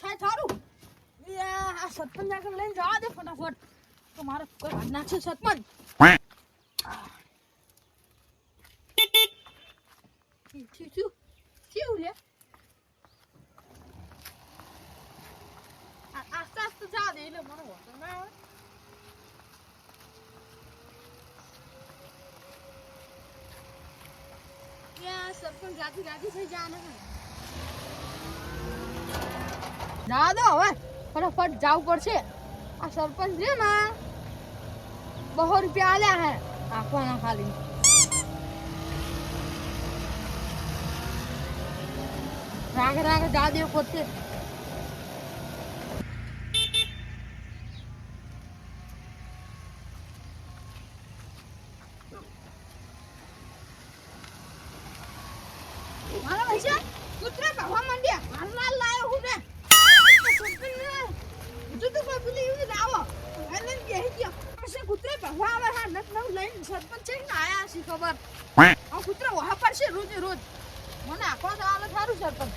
થાય સારું આ સરપંચ આગળ લઈને જવા દે ફટાફટ. તો મારે કોઈ નાખશે આ- આસ્તે આસ્તે જવા દે એટલે મને વાંધો ના આવે. સરપંચ રાતી રાતી થઈ જવાના ના દો હવે ફટાફટ જવું પડશે. આ સરપંચ છે ને, બસો રૂપિયા આલ્યા હે. આપવાના ખાલી. રાગ રાગ જા દે પોતે મારા પૈસા કૂતરા ભાગવા માંડ્યા હાલમાં લાયો હું ને સરપંચને તું તો કોઈ પેલી એવી લાવો એટલે બેહી ગયો પછી કૂતરા ભાગવા આવે હા નત નવ લઈને સરપંચ છે ને આયા છે ખબર આ કૂતરા વહા પડશે રોજ રોજ મને આખો સવાલ સારું સરપંચ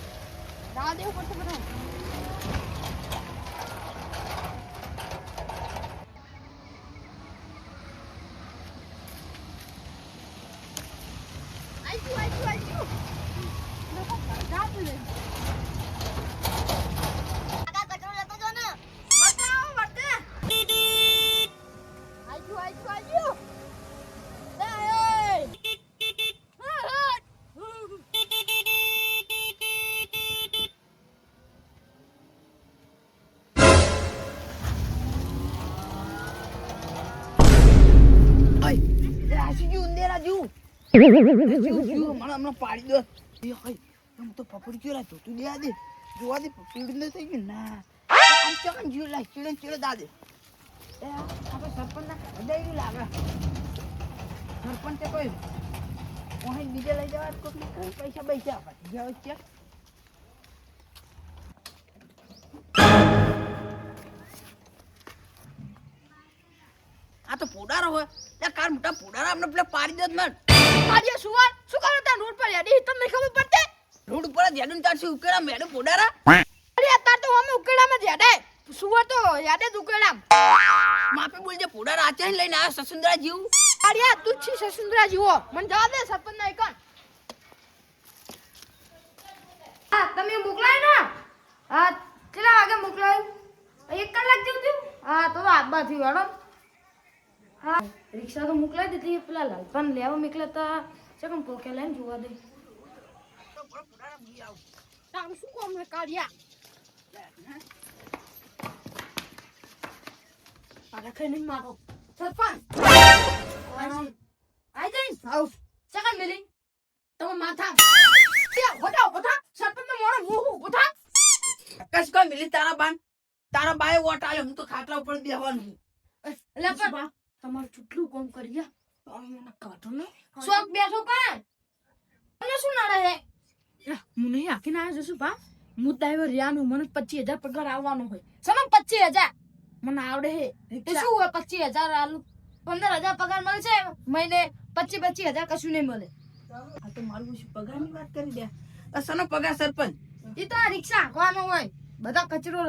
રાહ દેવું પડશે બધા આઈ ગયું આઈ ગયું આઈ ગયું લોકો રાહ લે બતાવો બતા આઈ ગયું આઈ ગયું આઈ ગયું એ રાશીજી ઉંદેરા જેવું જેવું જેવું મને પાડી દો. તો પકડી ગયો તો તું દે દે જોવા દે ન થઈ ગયું ના. આમ ચકન જીવ લાય ચીડે ચીડે દા એ આપણે સરપંચ ના હૃદય લાગે. સરપંચ કોઈ કોઈ બીજે લઈ જવા કોઈ પૈસા પૈસા આપે. ચેક આ તો પોડારો હોય. એ કાર મોટા પોડારા અમને પેલા પાડી દો મન આજે સુવાર શું કરો તા રોડ પર યાડી તમને ખબર પડતે રોડ પર જ તાર ચારસી ઉકેડા મેડમ પોડારા. અરે અત્યારે તો અમે ઉકેડામાં જ યાડે સુવાર તો યાદે જ ઉકેડામ. માફી બોલજે, પોડારા આચે લઈને આ સસુંદરા જીવ અરે તું છી સસુંદરા જીવો મને જવા દે સરપંચ ના એકન હા તમે મોકલાય ને? હા કેટલા વાગે મોકલાયું? એક કલાક જેવું થયું? હા, તો આબા થયું હેડો. હા રિક્ષા તો મોકલાઈ દીધી પેલા લાલપાન લેવા મોકલ્યા તા ચકમ પોકે લઈને જોવા દે. તારું શું કોમ ને કાઢ્યા અરે કઈ નહીં મારો. સરપંચ! આઈ જઈ આવ. ચકન મિલી. તમે માથા બતાવ બતા સરપંચ નો મોણો મું બતા કશ કોઈ મિલી તારા બાન. તારા બાએ વોટ આલ્યો હું તો ખાટલા ઉપર બેહવાનું એટલે પણ તમારું ચૂટલું કોમ કર્યા મને કાઢો ને. શોખ બેઠો કાય અને શું નડે હે હું નહીં આખીને આવ્યો જશું ભા હું ડ્રાઈવર રિયાનું મને પચીસ હજાર પગાર આવવાનો હોય. સમજ પચીસ હજાર? મને આવડે હે તો શું હોય પચીસ હજાર આલુ? પંદર હજાર પગાર મળે છે? મહિને પચીસ પચીસ હજાર કશું નહીં મળે. આ તો મારું શું પગારની વાત કરી દે. આ સનો પગાર સરપંચ? એ તો રિક્ષા હાંકવાનો હોય. બધા કચરો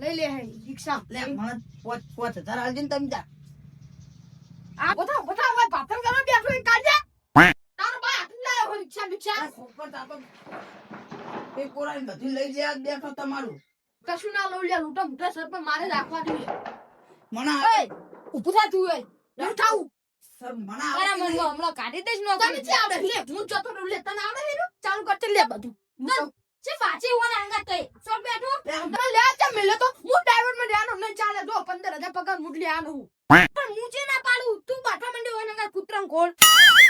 લઈ લે હે રિક્ષા. લે મને પોચ પોચ હજાર આલજે ને તમે જા. આ બધા બધા હોય પાથર કરવા બેઠો એ કાઢે તારો હાથ લાયો હોય રિક્ષા. આ ખોપર તો આપણે એ કોરાઈ બધું લઈ લે આ બેઠો તમારું. કશું ના લઉં લે લૂંટા મોટા સરપંચ મારે રાખવા જોઈએ. મને એ ઊભું થા તું એ થાઉં? સર મને તારા આવડે મનમાં હમણાં કાઢી દઈશ નો તને જે આવડે લે હું જતો રહું લે તને આવડે ચાલુ કરતે લે બધું. છે પાછી ઓને આંગા તઈ સોર બેઠો? બેઠો. તમે લે ચા મિલે તો. હું ડ્રાઈવરમાં લેવાનો નહીં ચાલે. જો 15000 પગાર મુટ લેવાનો હું. પણ હું જે ના પાડું. તું બાટવા માંડે ઓને આંગા કૂતરાં કોળ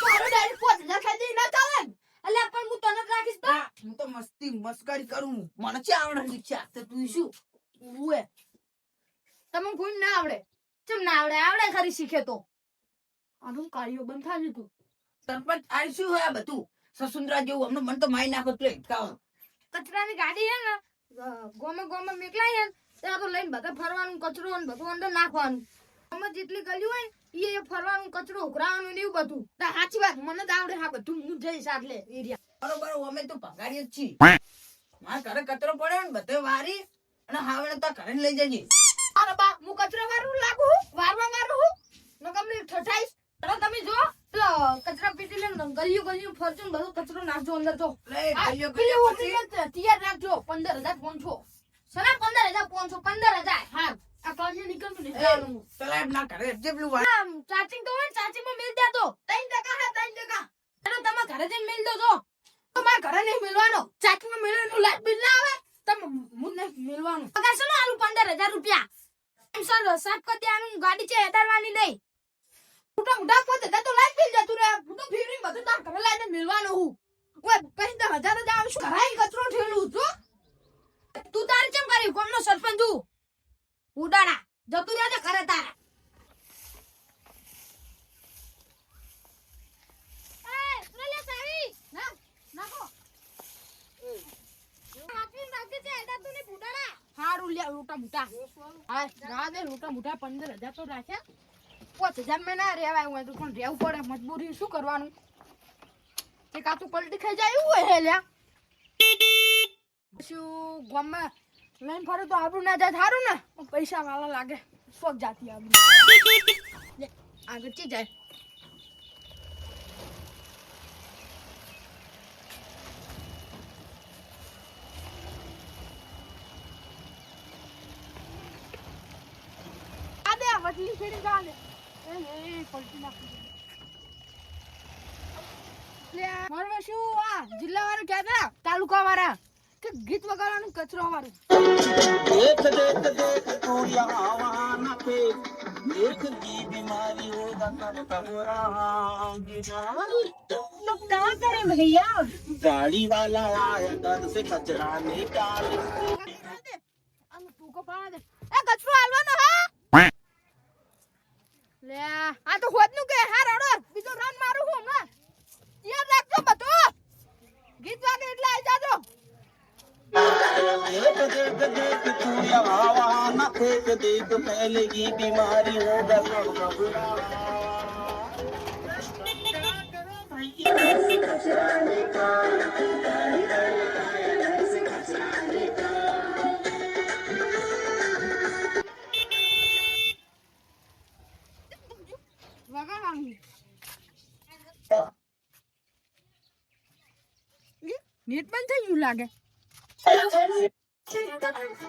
મારો ડાયરેક્ટ 5000 ખાઈ દે ના ચાલે. ને. પણ હું તને રાખીશ તો. હું તો મસ્તી મસ્કરી કરું મને છે આવડે રિક્ષા તો તું શું? ઉએ તમને કોઈ ના આવડે. ચમ ના આવડે? આવડે ખરી શીખે તો. આનું કાર્યો બંધ થાય તું. સરપંચ આ શું હોય આ બધું? સસુંદરા જેવું અમને મન તો માઈ નાખો તો કચરાની ગાડી હે ને ગોમે ગોમે મેકલાય ને, ત્યાં તો લઈને બધા ફરવાનું કચરો ને બધું અંદર નાખવાનું. અમે જેટલી ગલી હોય એ ફરવાનું કચરો ઉઘરાવાનું ને એવું બધું. તા સાચી વાત મને જ આવડે હા બધું હું જઈશ આટલે એરિયા. બરોબર અમે તો ભગાડીએ જ છીએ. મારા ઘરે કચરો પડ્યો ને બધે વારી અને હાવડે તો ઘરે લઈ જજે. અરે બા હું કચરો વારું લાગુ વારવા મારું હું ન ઠઠાઈશ. અરે તમે જો કચરા પેટી લઈને ગલિયું ગલિયું ફરજો બધો કચરો નાખજો અંદર જો. ને તૈયાર રાખજો પંદર હજાર પાંચસો. સના પંદર હજાર પાંચસો? પંદર હજાર. હા આ કલિયું નીકળતું નહીં આમ ચાર્જિંગ તો હોય ચાર્જિંગમાં મેલ દેતો ત્રણ ટકા હા ત્રણ ટકા. તમે ઘરે જઈને મેલ દો છો તમારે ઘરે નહીં મેલવાનો. ચાર્જિંગમાં મેળવાનું લાઈટ બિલ ના આવે. તમે હું નહીં મેલવાનું. પગાર ને આલું? પંદર હજાર રૂપિયા. સર સાફ કરી દેવાનું ગાડી છે હેતારવાની નહીં મોટા મોટા પોતે તો લાઈટ બિલ જતું રહે. હું તો બધું તાર ઘરે લાઈને મેલવાનું હું. ઓય પછી તો હજાર જ આવે શું ઘરાઈ કચરો ઠેલું છું. તું તારે કેમ કરી? કોમનો સરપંચ તું ઉડાડા. જતું રહેજે ઘરે તારા. હારું લ્યા લોટા મોટા હા રા દે લોટા મોટા પંદર હજાર તો રાખ્યા. પાંચ હજાર મેં ના રેવાય હોય તો પણ રહેવું પડે મજબૂરી શું કરવાનું? તે કાચું પલટી ખાઈ જાય એવું હોય હેલ્યા? શું ગામમાં લઈને ફરે તો આપણું ના જાય સારું ને? પૈસા વાળા લાગે. શોખ જાતી આપણું આગળ ચી જાય? મારું શું આ જિલ્લા વાળા ક્યાં હતા તાલુકા વાળા કે ગીત વગાડવાનું કચરો વાળું देख देख देख तू यहाँ वहाँ न फेंक देख की बीमारी होगा सब कहाँ करे भैया गाड़ी वाला आया घर से कचरा निकाल આનું ટૂંકો પાડવા દે એ કચરો હાલવાનો હા લે આ તો હોદ નું કે હા રડો બીજો રન મારું હું હમણાં યાદ રાખજો બધું ગીત વાગે એટલે આવી જાજો देख देख देख तू यहाँ वहाँ न फेंक देख फैलेगी बीमारी होगा सब નેટ બંધ થઈ ગયું લાગે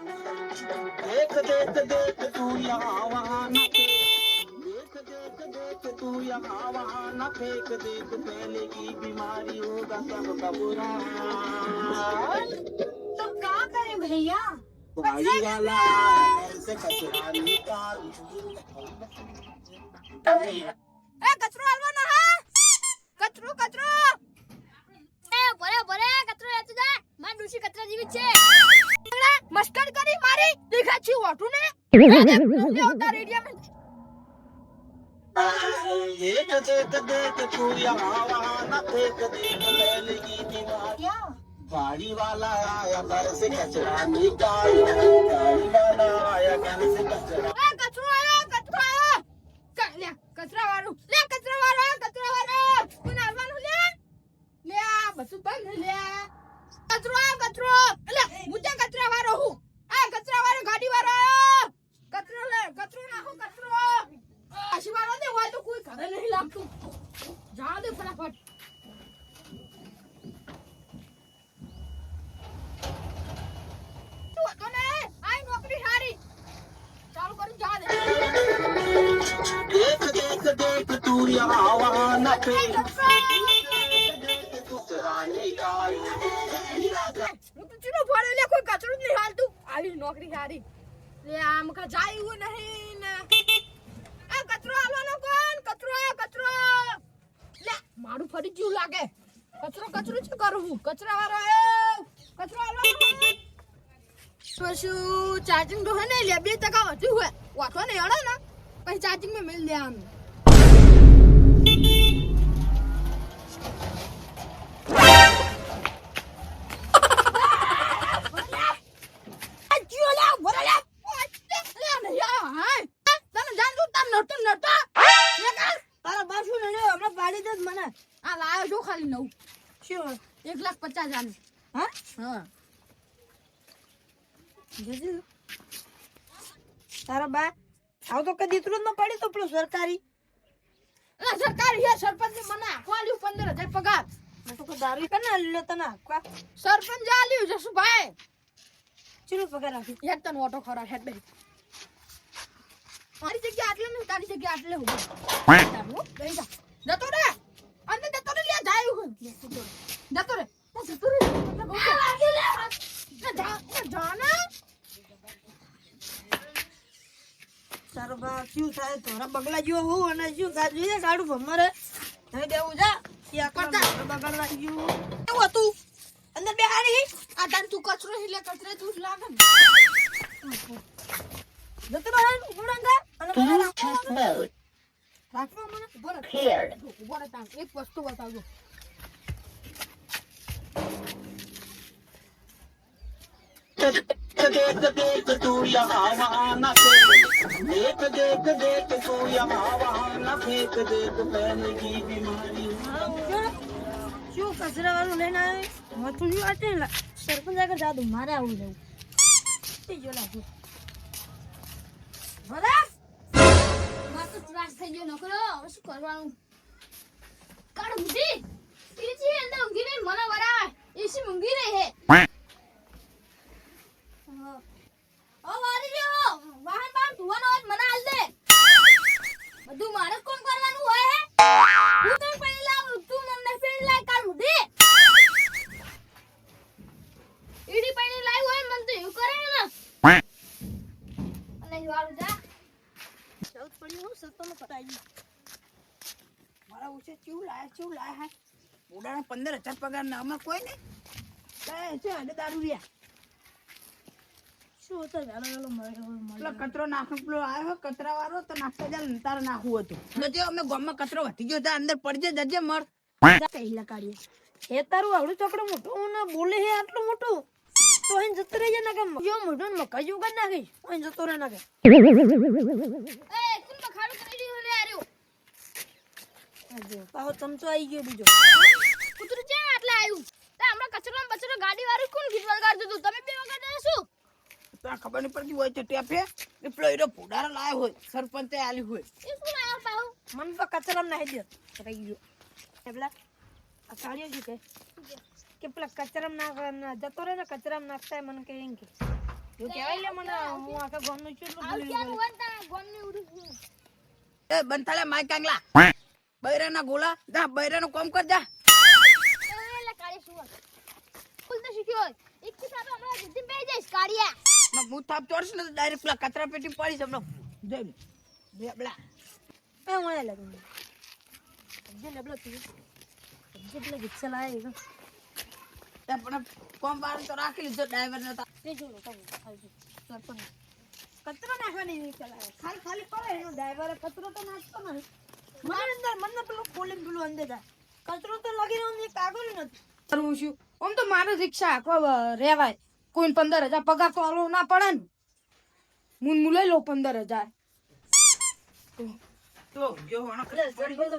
देख देख देख तू यहाँ वहाँ न फेंक देख देख देख तू यहाँ वहाँ न फेंक देख फैलेगी बीमारी होगा सब घबराहट। तो क्या करें भैया गाड़ी वाला घर से कचरा निकाल એ કચરો હાલવાનો હા કચરો કચરો એ લેતો જા માર ડુસી કચરા જેવી છે મસ્કર કરી મારી દેખા છે ઓઠું ને લે ઉતાર રેડિયા देख देख देख तू यहाँ वहाँ न फेंक देख फैलेगी बीमारी गाड़ी वाला आया घर से कचरा निकाल गाड़ी वाला आया घर से कचरा એ કચરો આયો કચરો આયો ક- લે કચરા વાળું લે કચરા વાળો કચરા વાળો કોણ આવવાનું લે લે આ બધું કચરો આયો કચરો. લે મુજે કચરા વાળો હું? આ કચરા વાળો ગાડી વાળો કચરો લે કચરો નાખો કચરો. આશી વાળો દે હોય તો કોઈ ઘરે નહીં લાગતું. જા દે. ફટાફટ તું ને આઈ નોકરી સારી નોકરી સારી લે, આમ કા જાયું નહીં આ કચરો હાલવાનો કોણ? કચરો કચરો. લે, મારું ફરી જીવ લાગે. કચરો કચરો છે કરવું? કચરા વાળો આયો કચરો હાલવાનો તો શું ચાર્જિંગ તો હે ને, લે, બે ટકા વધુ હોય. વાઠો ને અડે ને. પછી ચાર્જિંગ મેળ મેલ દેવાનું પચાસ હજાર હા? હા. જજુ. તારા બા આવ તો કદી દીકરો ન પડે તો પેલો સરકારી. એટલે સરકારી છે સરપંચ મને આખો આલ્યું પંદર હજાર પગાર. આ તો કોઈ દારૂ કને લે તને આપવા સરપંચ આલ્યું જસુભાઈ. ચીનો પગાર આપી હેડ તને ઓટો ખરા હેડ બે મારી જગ્યા આટલે નહીં તારી જગ્યા આટલે ઊભો તારું, બેહી જા. જતો રે અંદર જતો રે લે જાય હું. જતો રે એટલે શું થાય? તોરા બગલા જેવો હું અને શું થાય? જોઈએ કાઢું ભમરે. નહીં દેવું જા. બગડવા ગયું કેવું હતું? અંદર બે હારી આ તાન તું કચરો हिले કચરે તું જ લાગે જતો રહે ગુણંગા અને મને Bluetooth mode રાખવા મને. ઊભો રહે. ઊભો રહે એક વસ્તુ બતાવજો. देख देख तू यहाँ वहाँ न फेंक देख देख देख तू यहाँ वहाँ न फेंक देख फैलेगी बीमारी શું કચરા વાળું લઈને આવે મથું જો આટે સરપંચ આગળ જાદુ મારે આવું જવું થઈ ગયો લાગુ બરાબર માર તો ત્રાસ થઈ ગયો નકરો હવે શું કરવાનું કાઢ બુદ્ધિ ઈજી અંદર ઊંઘી રહી મને વરાય એસી ઊંઘી રહી હે ઓ વારી રહ્યો વાહન બાહન ધોવાનો હોય મને હાલ દે. બધું મારે કોમ કરવાનું હોય હે. હું તને પેલી લાવું તું મને ફેરી લાય કાલ બુદ્ધિ ઈડી પેલી લાવી હોય મને તો એવું કરે ને. અને વાળું જા. ચૌદ પડ્યું હું સત્તર પટાઈ મારા ઉસે ચેવું લાયા ચેવું લાયા હે? ઉડાના પંદર હજાર પગાર ના અમે કોઈ નહીં. દારૂ રહ્યા શું હતો? વેલો વેલો મળ્યો કચરો નાખો પેલો આવ્યો કચરા વાળો તો નાખતા જાય તારે નાખવું હતું. અમે ગામમાં કચરો વધી ગયો ત્યાં અંદર પડજે જજે મર પહેલા કાઢીએ તારું આવડું ચોકડું મોટું ને બોલે હે આટલું મોટું. તો અહીં જતો રહેજે ના કે જો મોઢું ને મકાઈ જેવું કરી નાખીશ અહીં જતો રહે ના કે પાછો ચમચો આવી ગયો બીજો. કૂતરું છે આટલે આવ્યું? હમણાં કચરો ને બચરો ગાડી વાળું કોણ ગીત વગાડતું હતું? તમે બે વગાડતા શું? તો આ ખબર નહીં પડતી હોય તો ટેપે એ પેલો એનો ફુડારો લાવ્યો હોય સરપંચે આલી હોય. એ શું લાવ્યા પાહુ? મને તો કચરામાં નાખી દે. કઈ ગયો. પેલા આ કાઢ્યો શું કે કે પેલા કચરામાં ના જતો રહે ને કચરામાં નાખતા મને કે એમ કે. એવું કહેવાય લે મને હું આખા ગામનું ચેટલું ભૂલી ગયો. ગોમની ઉડી. એ બંથાલે માય કાંગલા. બૈરાના ગોલા. જા બૈરાનું કામ કર જા. એ લે કાળી શું હોય? ફૂલ તો શીખ્યો એક થી સાતો હમણાં જીદ્દી બે જઈશ, કાળિયા. હું થાપ ચોરસ ને ડાયરેક્ટ પેલા કચરા પેટી પડી જમણો જોઈ બે પેલા એ હું એ લાગુ જે ડબલો તું? જે પેલા એ ત્યાં પણ કોમ બાર તો રાખી લીધો ડ્રાઈવર ને તે. જો લો તમે ખાલી. સરપંચ. કચરો નાખવાની રિક્ષા લાવે ખાલી ખાલી કરે એનો ડ્રાઈવર કચરો તો નાખતો નથી. મને અંદર મને પેલું ખોલીને પેલું અંદર કચરો તો લગી રહ્યો ને કાગળ નથી. કરવું શું? આમ તો મારો રિક્ષા હાંકવા રેવાય કોઈ પંદર હજાર પગાર તો આલો ના પડે ને. મુન મુ લઈ લો પંદર હજાર. તો જો તો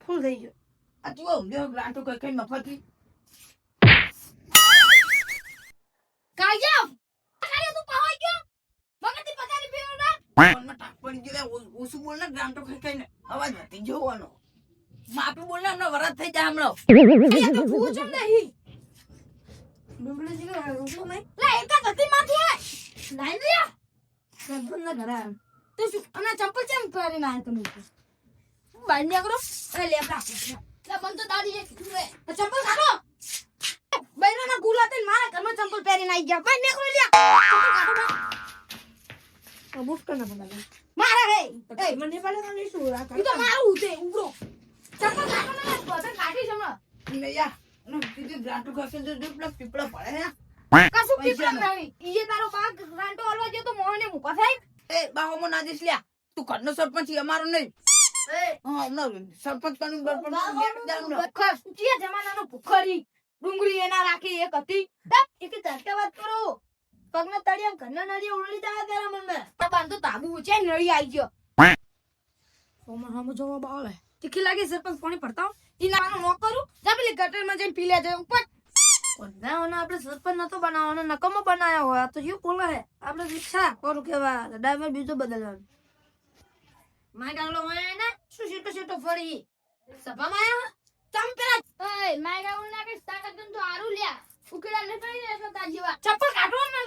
ફૂલ થઈ ગયો. આ જો રાંડો કોઈ કઈ મફતી કાળિયા કાળિયા તું પહોંચ ગયો બગડતી પથારી પીરો ના ફોનમાં ટાક પડી ગયો લે, ઓ- ઓછું બોલ ને ખાઈ ખાઈને અવાજ વધી જવાનો. માપી બોલ ને હમણાં થઈ જાય હમણાં. અહીંયા તો ભૂત નહીં ડુંગળી જીગર રોટલો માઈ લે એકા ગતિ માથું. હે લાઈ લે. સરપંચ ના ઘરે તો શું અને ચંપલ ચેમ નીકળો? એ લે બંધ તો દાદી જે કીધું હે ચંપલ કાઢો. બૈરાના ગુલા તે મારા ઘરમાં ચંપલ પહેરીને આવી ગયા. ચંપલ કાઢો બહાર. આ બુટ કરના બનાવે મારા હે. એ. મને પાલે નહીં શું આ તો મારું છે ઉગરો ચંપલ કાઢો ને બધા કાઢી જમા ને યા ને કીધું રાંડો ખાશે તો જો પેલા પીપળા પડે હે. કશું પીપળા. નહીં. ઈએ તારો બાગ રાંટો હલવા ગયો તો મોહને મુકા થાય એ બાહોમો ના દીસ લ્યા. તું ઘરનો સરપંચ અમારો નહીં. સરપંચ જમાનાનો ભૂખરી? ડુંગળી એના રાખી એક હતી. એક વાત કરો. પગના તળિયા ઘરના નળિયા ઉડલી જાય તારા મનમાં. બાંધો તાબુ છે નળી આવી ગયો. ઓમાં હામો જવાબ આવે તીખી લાગી સરપંચ પાણી ભરતા હો. ઈ નાનું નો કરું. જા પેલી ગટરમાં જઈને પી લેજે ઉપર. બનાવવાનો આપણે સરપંચ નતો બનાવવાનો નકમો બનાવ્યો હોય આ તો શું બોલે હે? આપણે રિક્ષા કોરું કેવા ડ્રાઈવર બીજો બદલવાનો. માય ડાવલો હોય ને શું સીટો સીટો ફરી? સભામાં આયા? ચમ પેલા ઓય માય ડાવલ ના કે તાકાત તો હારું લ્યા. ને પડી ચપ્પલ કાઢવા ના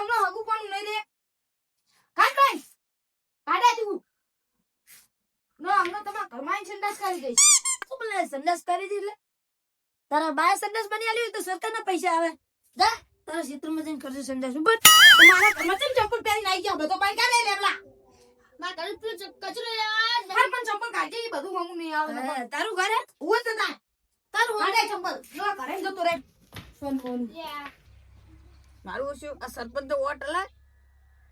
હમણાં હગુ પણ નહીં દે. કાઢ ભાઈ કાઢે તું. નો હમણાં તમારા ઘરમાં સંડાસ કરી દઈશ. શું બોલે સંડાસ કરી દી લે તારા બાય સંડાસ બની આલી તો સરકારના પૈસા આવે. જા તારા ક્ષેત્રમાં જઈને કરજો સંડાસ. ઉપર મારા ઘરમાં ચમ ચપ્પલ પહેરીને આવી ગયા બધો પાઈ કાઢે લેવલા મારા ઘરે પેલો કચરો લેવા પણ ચપ્પલ કાઢી બધું નહીં આવે. તારું ઘરે હું? તો તા તારું કાઢે ચપ્પલ ઘરે જતો રે ફોન ફોન મારું શું આ સરપંચ તો વોટ હલાય?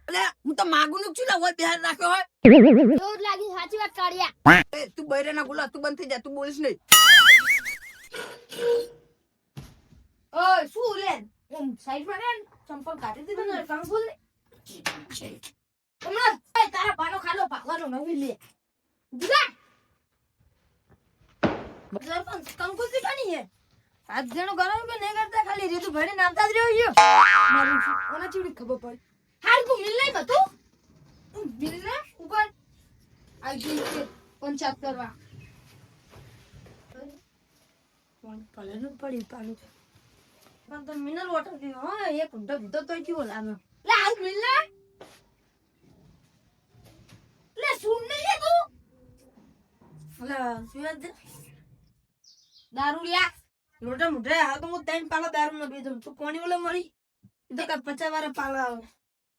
અલે હું તો માગું નું છું ને બિહાર રાખ્યો હોય? જોર લાગી સાચી વાત કાઢ્યા એ તું બૈરે ના ગુલા તું બંધ થઈ જા તું બોલીશ નહીં. ઓય શું લે? ઓમ સાઈડમાં ને, ચંપલ કાઢી દીધો ને કામ બોલ. હમણાં તારા પાનો ખાલો પાકવાનો નવી લે. દીધા સરપંચ કંકુ શીખાની હે? હાથ જણો ગરમ કે નહીં કરતા, ખાલી રીતું ભરી નામતા જ રહ્યો યો મારું ઓના ચીવડી ખબર પડી? હાલ તું મિલ નહીં બધું તું મિલ ને ઉપર આઈ ગઈ છે પંચાયત કરવા. ભલે નું પડી પાલું પણ તો મિનરલ વોટર પીવો, હો, એક ઊંધો દીધો તો કેવો લાગે લે, હાલ મિલ ને. લે દારૂ લ્યા. મોટા મોટા હા તો હું ત્રણ પાલા દારૂ નો પીધું તું કોની ઓલે મળી તો કાંઈ પચાસ વાર પાલા આવે.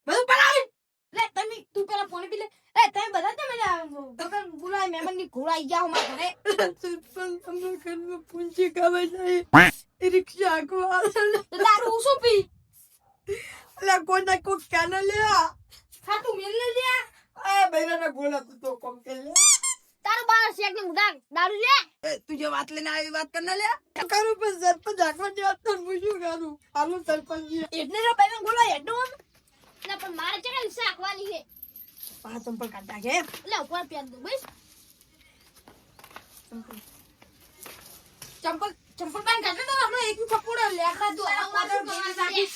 બધું પડાવી લે તમે તું પેલા ફોન પી લે. એ તમે બધા તમે બગન બોલાય મહેમાનની ઘોડાઈ ગયા મારા ઘરે તમને ઘરમાં પૂંજી ખાવે જાય રિક્ષા આખવા દારૂ શું પી? લે કોઈ ના કોઈ કાને લે હા તું મેલ લે લ્યા. એ બૈરા ના ગોળા તું તો કોમ કે લ્યા. તારું બાર શેક ને મુડા દારૂ લે. તું જે વાત લઈને આવી વાત કર ને લે કરું પણ સરપંચ આખવા જવા તો હું શું કરું? આલુ સરપંચ એટલે તો બેન બોલો હેડો ના પણ મારે છે કે શાકવાની છે. પાંચ ચંપલ કાઢતા કે એટલે ઉપર પહેર દો બસ. ચંપલ. ચંપલ પાન કાઢે તો હમણાં એક કપડો લેખા દો અમારે બેની સાકી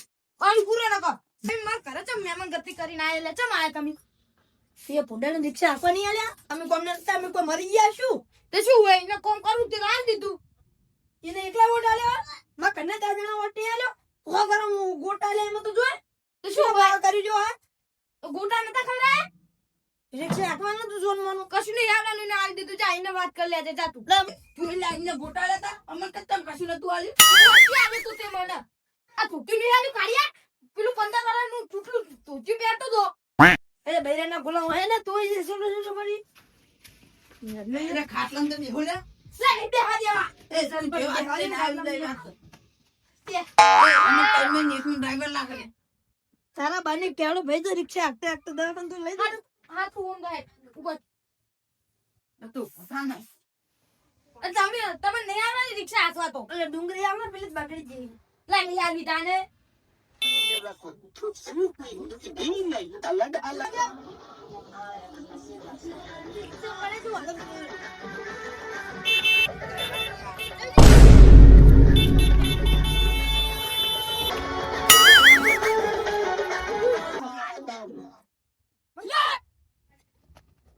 પાણી પૂરો નકો મેં માર ઘરે છે મહેમાન ગતિ કરીને આયેલા છે માયા તમે? એ ભૂંડાને રિક્ષા આપવા નહીં આલ્યા? અમે કોમને અમે કોઈ મરી ગયા શું? તે શું હોય? એને કોમ કરું તે આલ દીધું. એને એકલા વોટ આલ્યો? માં કન્ને ચાર જણા વોટ નહીં આલ્યો? હો હું ગોટા લે એમાં તો જોય. તે શું હોય? કરી જો હા. ગોટા નતા ખવડાય? રિક્ષા આપવાનું તું જોન માનું કશું નહીં આવવાનું ને આલ દીધું. જા એને વાત કરી લેજે જા તું. તું લાઈને ગોટા લેતા અમે કતમ કશું નતું આલ્યું. આવે તું તે મને. આ તૂટી નહીં આલ્યું કાઢ્યા પેલું પંદર વાળાનું તું તૂટી બેઠો તો. એટલે બૈરાના ગુલામ હોય ને તોય જે સમજો સમજો પડી મેરે ખાટલામાં તો લે. લે બે હા એ સન જે. તે અમે તમે ડ્રાઈવર લાગે તારા બાને કેળો ભાઈ તો રિક્ષા હાકતે હાકતે દવાખાને તો લઈ દે હારું હાથું ઓમ ગાય ઉપર તું પતા નહીં તમે તમે નહીં આવવાની રિક્ષા હાથવા તો. એટલે ડુંગળી આવે પેલી જ બગડી જઈ લાઈ આવી તાને. અલગ અલગ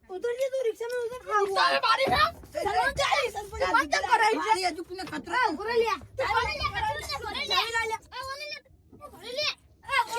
ઉતરજે તું રિક્ષામાં ઉતર ખાવું તારે મારી હે સરપંચ ચાલી સરપંચ તારી પંચમ કરાવી તારી હજુ કોઈને ખતરો ઘરે લે ઘરે લે ઘરે લે ઘરે લે એ ઓલે લે ઘરે લે એ શું હાલે લ્યો? ઓલું ચીપણ અંદર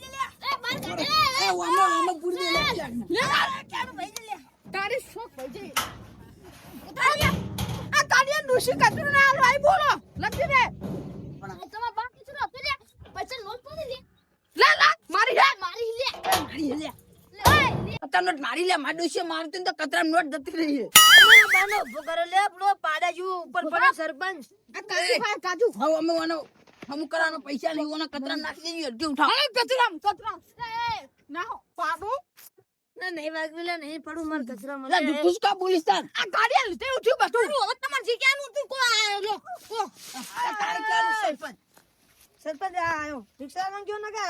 તારી શોખ ભાઈ જે તારી આ તારી નુશી કચરો ના આલો આઈ બોલો લખી દે તમાર બા કચરો આપે લે પછી લોટ પડી લે લે લે મારી મારી લે મારી લે મારી લે તો કતરા નોટ પડ્યો સરપંચ કાજુ હવે અમે, વાનો. અમુક કરાનો પૈસા લેવો ને કતરા નાખી દેજો અડધી ઉઠાવ. અરે કચરામ એ ના પાડો. ના નહીં વાગ્યું લે નહીં પડું માર કચરા લા મને. જુઠ્ઠું શું કા બોલીસ તાર. આ ગાડી લીધે ઉઠ્યું બધું. હવે તમારે જે ક્યાંનું તું કો આયો લો કો. તાર ક્યાં સરપંચ? સરપંચ આયો. રિક્ષા રિક્ષા માંગ્યો ને કે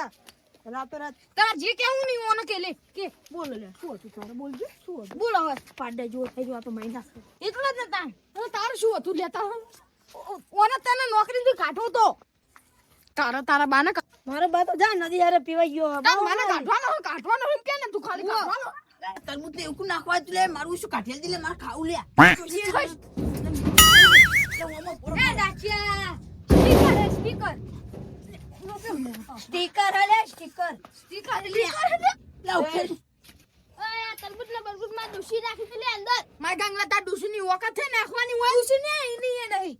રાતો રાત. તાર જે કેવું નહીં ઓને કે લે કે. બોલો લે શું હતું તારે? બોલજો શું હતું? બોલ હવે. પાડા જો થઈ ગયો આ તો મહિના. એટલા જ હવે તારું શું હતું? લેતા ઓને તને નોકરી થી કાઢો તો. તારા તારા બાને મારો બા તો જા નદી હારે પીવાઈ ગયો. તારા બાને કાઢવાનો કાઢવાનો એમ કે ને તું ખાલી કાઢવાનો. તરબૂચ ને એવું નાખવા તું લે મારું શું કાઢેલ દી લે માર ખાવું લે. એ દાચિયા સ્પીકર હે સ્ટીકર. હલે સ્ટીકર. સ્પીકર લે. લાવ તરબૂચ ને બરબૂચમાં ડુસી નાખી દીધી અંદર. માર ગાંગલા તાર ડુસી ની વખત નાખવાની હોય. ડુસી ને એની નહીં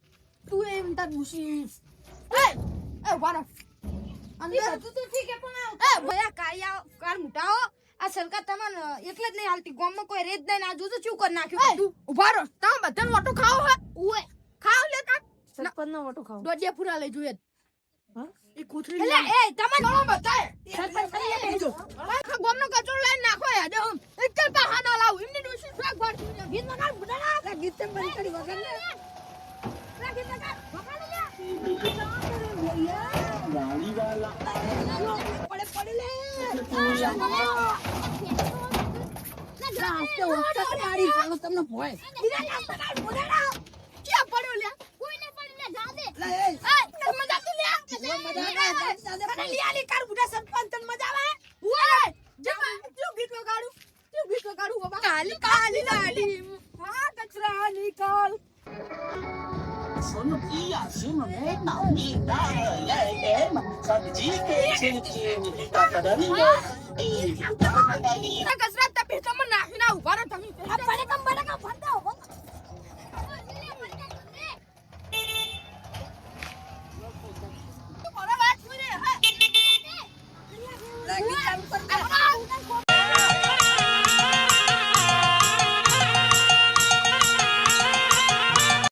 તું એમ તાર ડુસી એ વારો. અંદર તું તો ઠીક પણ એ ભયા કાયા કાર મુટાઓ આ સરકાર તમને એકલે જ નહીં હાલતી. ગામમાં કોઈ રેત નહીં આ જોજો શું કરી નાખ્યું બધું. ઊભા રહો. તમે બધાને ઓટો ખાઓ હે. ઓય ખાઓ લે કા સરપંચ નો વટો ખાવ દોડિયા પૂરા લઈ જોઈએ. હા? એ કૂતરી એટલે એ તમે નળો બતાય સરપંચ કરી લેજો ગામનો કચરો લઈને નાખો યાર હું એક કર પા ના લાવ. એમની ગીત બંધ કરી વગર ને. લે. ગાડી વાલા પડે પડે લે રાસ્તે ઓછો મારી ગયો તમને ભોય બીજા રાસ્તે કાઢ બોલેડા કે પડ્યો લે કોઈને પડી લે જા દે લે એ મજા તું લે મજા લે લે લે કાર બુડા સરપંચ 对不起你们大家的命啊已经抢到了快递